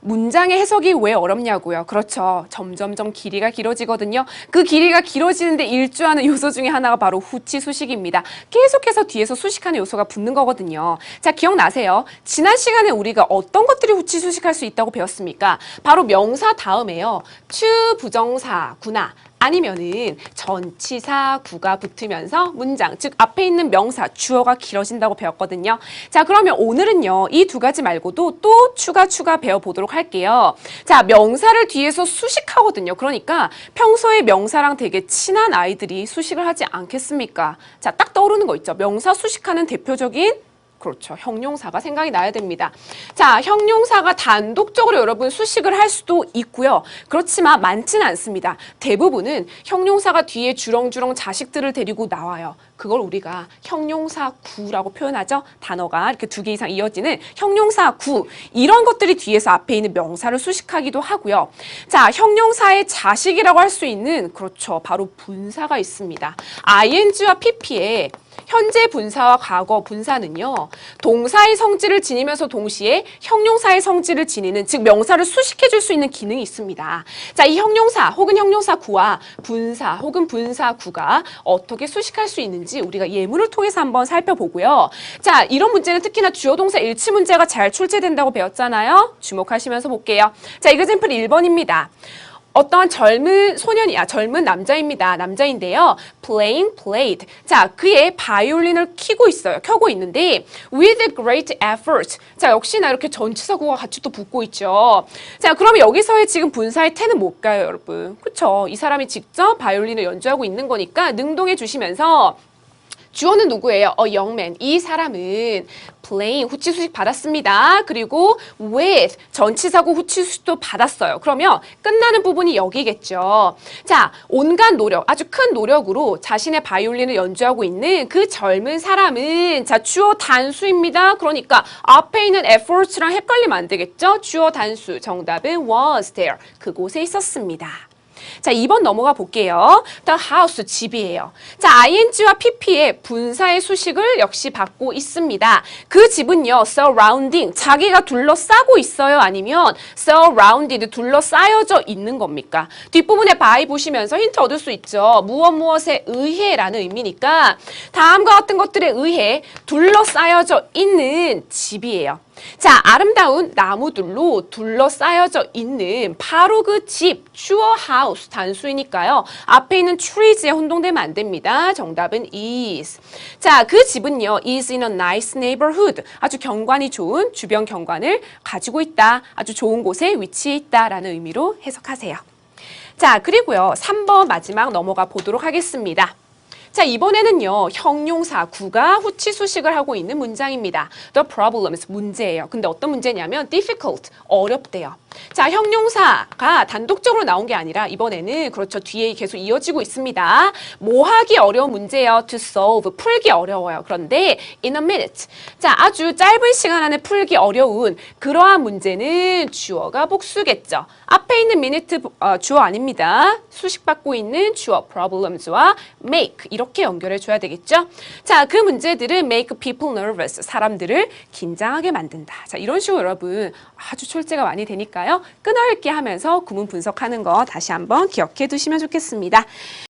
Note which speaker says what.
Speaker 1: 문장의 해석이 왜 어렵냐고요? 그렇죠. 점점점 길이가 길어지거든요. 그 길이가 길어지는데 일조하는 요소 중에 하나가 바로 후치 수식입니다. 계속해서 뒤에서 수식하는 요소가 붙는 거거든요. 자, 기억나세요? 지난 시간에 우리가 어떤 것들이 후치 수식할 수 있다고 배웠습니까? 바로 명사 다음에요. 추 부정사 구나 아니면은 전치사 구가 붙으면서 문장, 즉 앞에 있는 명사, 주어가 길어진다고 배웠거든요. 자, 그러면 오늘은요. 이 두 가지 말고도 또 추가 추가 배워보도록 할게요. 자, 명사를 뒤에서 수식하거든요. 그러니까 평소에 명사랑 되게 친한 아이들이 수식을 하지 않겠습니까? 자, 딱 떠오르는 거 있죠. 명사 수식하는 대표적인 그렇죠. 형용사가 생각이 나야 됩니다. 자, 형용사가 단독적으로 여러분 수식을 할 수도 있고요. 그렇지만 많지는 않습니다. 대부분은 형용사가 뒤에 주렁주렁 자식들을 데리고 나와요. 그걸 우리가 형용사 구라고 표현하죠. 단어가 이렇게 두 개 이상 이어지는 형용사 구. 이런 것들이 뒤에서 앞에 있는 명사를 수식하기도 하고요. 자, 형용사의 자식이라고 할 수 있는 그렇죠. 바로 분사가 있습니다. ing와 pp에 현재 분사와 과거 분사는요. 동사의 성질을 지니면서 동시에 형용사의 성질을 지니는 즉 명사를 수식해 줄 수 있는 기능이 있습니다. 자, 이 형용사 혹은 형용사 구와 분사 혹은 분사 구가 어떻게 수식할 수 있는지 우리가 예문을 통해서 한번 살펴보고요. 자, 이런 문제는 특히나 주어 동사 일치 문제가 잘 출제된다고 배웠잖아요. 주목하시면서 볼게요. 자, 이그젠플 1번입니다. 어떤 젊은 소년이, 아, 젊은 남자입니다. 남자인데요. playing, played. 자, 그의 바이올린을 키고 있어요. 켜고 있는데, with great effort. 자, 역시나 이렇게 전치사구가 같이 또 붙고 있죠. 자, 그러면 여기서의 지금 분사의 태는 뭘까요, 여러분? 그쵸? 이 사람이 직접 바이올린을 연주하고 있는 거니까 능동해 주시면서 주어는 누구예요? 어, 영맨. 이 사람은 playing 후치 수식 받았습니다. 그리고 with 전치사고 후치 수식도 받았어요. 그러면 끝나는 부분이 여기겠죠. 자, 온갖 노력, 아주 큰 노력으로 자신의 바이올린을 연주하고 있는 그 젊은 사람은 자, 주어 단수입니다. 그러니까 앞에 있는 effort랑 헷갈리면 안 되겠죠? 주어 단수. 정답은 was there. 그곳에 있었습니다. 자, 2번 넘어가 볼게요. The house, 집이에요. 자, ing와 pp의 분사의 수식을 역시 받고 있습니다. 그 집은요, surrounding, 자기가 둘러싸고 있어요? 아니면 surrounded, 둘러싸여져 있는 겁니까? 뒷부분에 by 보시면서 힌트 얻을 수 있죠. 무엇 무엇에 의해라는 의미니까 다음과 같은 것들에 의해 둘러싸여져 있는 집이에요. 자, 아름다운 나무들로 둘러싸여져 있는 바로 그 집, 주어 house 단수이니까요. 앞에 있는 trees에 혼동되면 안 됩니다. 정답은 is. 자, 그 집은요, is in a nice neighborhood. 아주 경관이 좋은 주변 경관을 가지고 있다. 아주 좋은 곳에 위치해 있다라는 의미로 해석하세요. 자, 그리고요, 3번 마지막 넘어가 보도록 하겠습니다. 자, 이번에는요, 형용사 구가 후치 수식을 하고 있는 문장입니다. The problems, 문제예요. 근데 어떤 문제냐면 difficult, 어렵대요. 자, 형용사가 단독적으로 나온 게 아니라 이번에는 그렇죠. 뒤에 계속 이어지고 있습니다. 뭐 하기 어려운 문제예요. to solve, 풀기 어려워요. 그런데 in a minute. 자, 아주 짧은 시간 안에 풀기 어려운 그러한 문제는 주어가 복수겠죠. 앞에 있는 minute 어, 주어 아닙니다. 수식받고 있는 주어 problems와 make 이렇게 연결해 줘야 되겠죠. 자, 그 문제들은 make people nervous, 사람들을 긴장하게 만든다. 자, 이런 식으로 여러분 아주 출제가 많이 되니까 요. 끈어읽기 하면서 구문 분석하는 거 다시 한번 기억해 두시면 좋겠습니다.